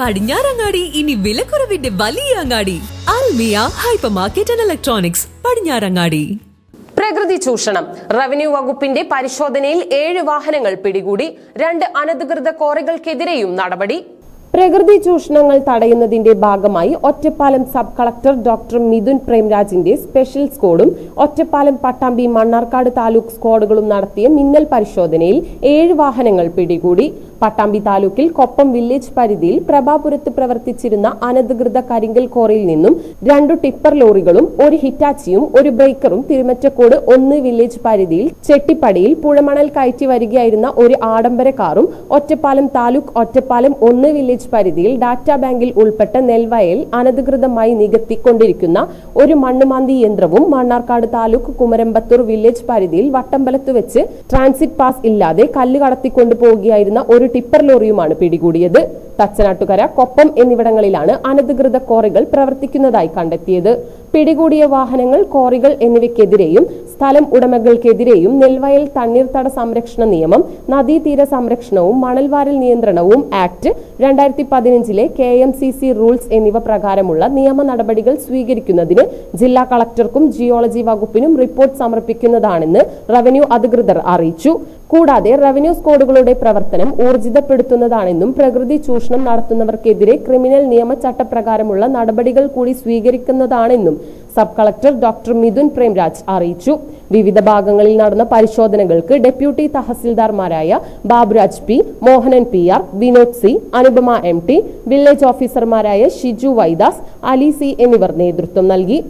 പടിഞ്ഞാറങ്ങാടി ഇനി വിലക്കുറവിന്റെ വലിയ അങ്ങാടി. Almiya hypermarket and electronics Padinjarangadi. പ്രകൃതി ചൂഷണം. റവന്യൂ വകുപ്പിന്റെ പരിശോധനയിൽ ഏഴ് വാഹനങ്ങൾ പിടികൂടി രണ്ട് അനധികൃത കോറികൾക്കെതിരെയും നടപടി. പ്രകൃതി ചൂഷണങ്ങൾ തടയുന്നതിന്റെ ഭാഗമായി Ottapalam sub collector doctor Mithun പ്രേംരാജിന്റെ special സ്ക്വാഡും ഒറ്റപ്പാലം പട്ടാമ്പി മണ്ണാർക്കാട് താലൂക്ക് സ്ക്വാഡുകളും നടത്തിയ മിന്നൽ പരിശോധനയിൽ ഏഴ് വാഹനങ്ങൾ പിടികൂടി. പട്ടാമ്പി താലൂക്കിൽ കൊപ്പം വില്ലേജ് പരിധിയിൽ പ്രഭാപുരത്ത് പ്രവർത്തിച്ചിരുന്ന അനധികൃത കരിങ്കൽ കോറിയിൽ നിന്നും രണ്ടു ടിപ്പർ ലോറികളും ഒരു ഹിറ്റാച്ചിയും ഒരു ബ്രേക്കറും തിരുമറ്റക്കോട് ഒന്ന് വില്ലേജ് പരിധിയിൽ ചെട്ടിപ്പടിയിൽ പുഴമണൽ കയറ്റി വരികയായിരുന്ന ഒരു ആഡംബര കാറും ഒറ്റപ്പാലം താലൂക്ക് ഒറ്റപ്പാലം ഒന്ന് വില്ലേജ് പരിധിയിൽ ഡാറ്റാ ബാങ്കിൽ ഉൾപ്പെട്ട നെൽവയൽ അനധികൃതമായി നികത്തിക്കൊണ്ടിരിക്കുന്ന ഒരു മണ്ണുമാന്തി യന്ത്രവും മണ്ണാർക്കാട് താലൂക്ക് കുമരമ്പത്തൂർ വില്ലേജ് പരിധിയിൽ വട്ടമ്പലത്ത് വെച്ച് ട്രാൻസിറ്റ് പാസ് ഇല്ലാതെ കല്ല് കടത്തിക്കൊണ്ടു പോകുകയായിരുന്ന ഒരു ടിപ്പർ ലോറിയുമാണ് പിടികൂടിയത്. തച്ചനാട്ടുകര കൊപ്പം എന്നിവിടങ്ങളിലാണ് അനധികൃത കോറികൾ പ്രവർത്തിക്കുന്നതായി കണ്ടെത്തിയത്. പിടികൂടിയ വാഹനങ്ങൾ കോറികൾ എന്നിവയ്ക്കെതിരെയും സ്ഥലം ഉടമകൾക്കെതിരെയും നെൽവയൽ തണ്ണീർത്തട സംരക്ഷണ നിയമം നദീതീര സംരക്ഷണവും മണൽവാരൽ നിയന്ത്രണവും ആക്ട് രണ്ടായിരത്തി പതിനഞ്ചിലെ K M C C rules എന്നിവ പ്രകാരമുള്ള നിയമ നടപടികൾ സ്വീകരിക്കുന്നതിന് ജില്ലാ കളക്ടർക്കും ജിയോളജി വകുപ്പിനും റിപ്പോർട്ട് സമർപ്പിക്കുന്നതാണെന്ന് റവന്യൂ അധികൃതർ അറിയിച്ചു. കൂടാതെ റവന്യൂ സ്ക്വാഡുകളുടെ പ്രവർത്തനം ഊർജിതപ്പെടുത്തുന്നതാണെന്നും പ്രകൃതി ചൂഷണം നടത്തുന്നവർക്കെതിരെ ക്രിമിനൽ നിയമ ചട്ടപ്രകാരമുള്ള നടപടികൾ കൂടി സ്വീകരിക്കുന്നതാണെന്നും sub collector doctor Mithun Premraj അറിയിച്ചു. വിവിധ ഭാഗങ്ങളിൽ നടന്ന പരിശോധനകൾക്ക് deputy തഹസിൽദാർമാരായ Baburaj P Mohanan P R Vinod C Anupama M T village ഓഫീസർമാരായ ഷിജു വൈദാസ് അലി സി എന്നിവർ നേതൃത്വം നൽകി.